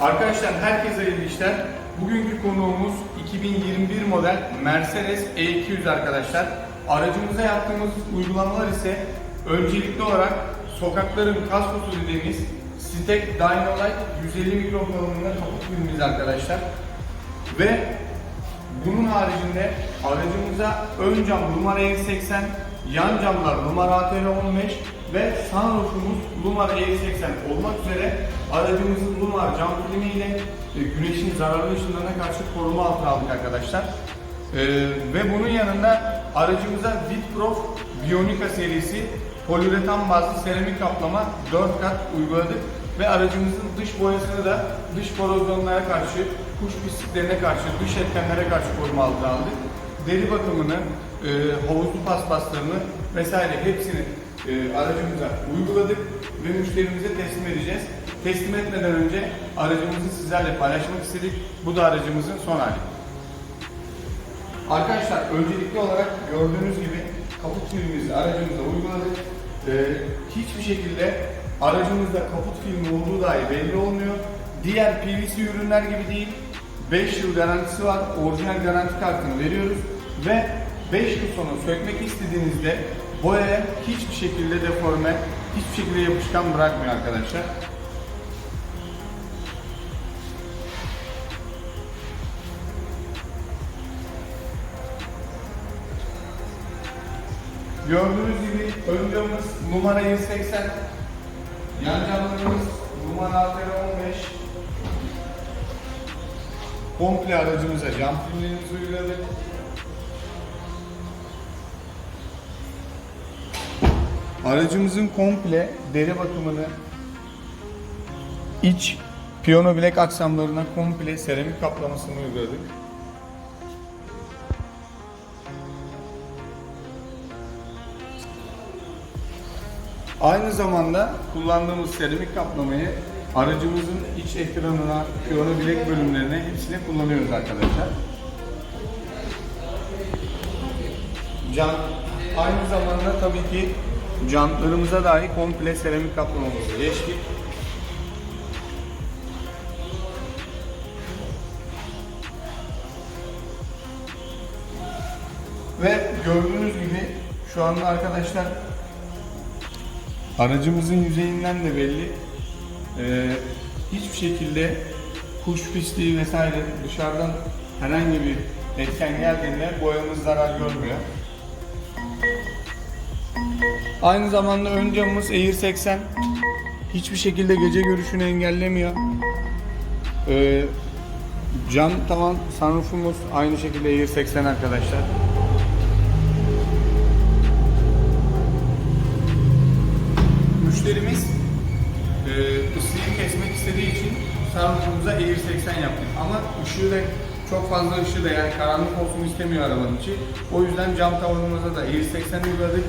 Arkadaşlar herkese hayırlı işler. Bugünkü konuğumuz 2021 model Mercedes E200 arkadaşlar. Aracımıza yaptığımız uygulamalar ise öncelikli olarak sokakların kaskosu dediğimiz Stek Dynolite 150 mikron kalınlığında kaput filmimiz arkadaşlar. Ve bunun haricinde aracımıza ön cam numara 80, yan camlar numara ATR15 ve sunroofumuz numara 80 olmak üzere aracımızın numara cam filmi ile e, güneşin zararlı ışınlarına karşı koruma altına aldık arkadaşlar. Ee, ve bunun yanında aracımıza Vitprof Bionica serisi poliüretan bazlı seramik kaplama 4 kat uyguladık ve aracımızın dış boyasını da dış korozyonlara karşı, kuş pisliklerine karşı, dış etkenlere karşı koruma altına aldık. Deri bakımını, e, havuzlu paspaslarını vesaire hepsini e, aracımıza uyguladık ve müşterimize teslim edeceğiz. Teslim etmeden önce aracımızı sizlerle paylaşmak istedik. Bu da aracımızın son hali. Arkadaşlar öncelikli olarak gördüğünüz gibi kaput filmimizi aracımıza uyguladık. Ee, hiçbir şekilde aracımızda kaput filmi olduğu dahi belli olmuyor. Diğer PVC ürünler gibi değil. 5 yıl garantisi var. Orijinal garanti kartını veriyoruz ve 5 yıl sonra sökmek istediğinizde boyaya hiçbir şekilde deforme, hiçbir şekilde yapışkan bırakmıyor arkadaşlar. Gördüğünüz gibi ön camımız numara 180, yan camlarımız numara 15. Komple aracımıza cam filmlerimizi uyguladık. Aracımızın komple deri bakımını iç piyano bilek aksamlarına komple seramik kaplamasını uyguladık. Aynı zamanda kullandığımız seramik kaplamayı aracımızın iç ekranına, piyano bilek bölümlerine hepsine kullanıyoruz arkadaşlar. Can, aynı zamanda tabii ki jantlarımıza dahi komple seramik kaplamamızı geçtik. Ve gördüğünüz gibi şu anda arkadaşlar aracımızın yüzeyinden de belli. Ee, hiçbir şekilde kuş pisliği vesaire dışarıdan herhangi bir etken geldiğinde boyamız zarar görmüyor. Aynı zamanda ön camımız Air 80. Hiçbir şekilde gece görüşünü engellemiyor. Ee, cam tamam sunroofumuz aynı şekilde Air 80 arkadaşlar. Müşterimiz e, ısıyı kesmek istediği için sunroofumuza Air 80 yaptık. Ama ışığı da çok fazla ışığı da yani karanlık olsun istemiyor arabanın içi. O yüzden cam tavanımıza da Air 80 uyguladık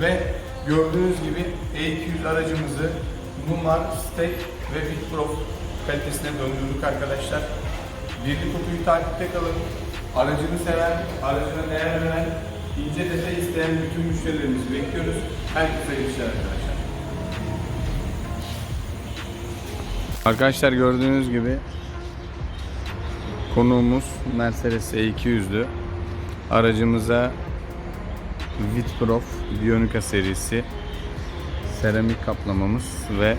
ve gördüğünüz gibi E200 aracımızı Numar, Stek ve Bitprof kalitesine döndürdük arkadaşlar. Birlik kutuyu takipte kalın. Aracını seven, aracına değer veren, ince detay isteyen bütün müşterilerimizi bekliyoruz. Herkese iyi işler arkadaşlar. Arkadaşlar gördüğünüz gibi konuğumuz Mercedes E200'dü. Aracımıza Vitprof Bionica serisi seramik kaplamamız ve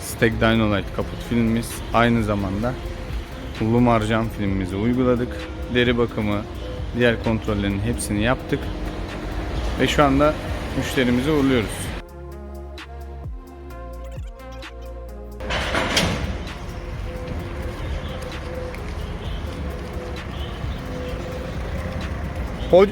Stek Dynolite kaput filmimiz aynı zamanda Lumar cam filmimizi uyguladık. Deri bakımı, diğer kontrollerin hepsini yaptık. Ve şu anda müşterimizi uğurluyoruz. Hoc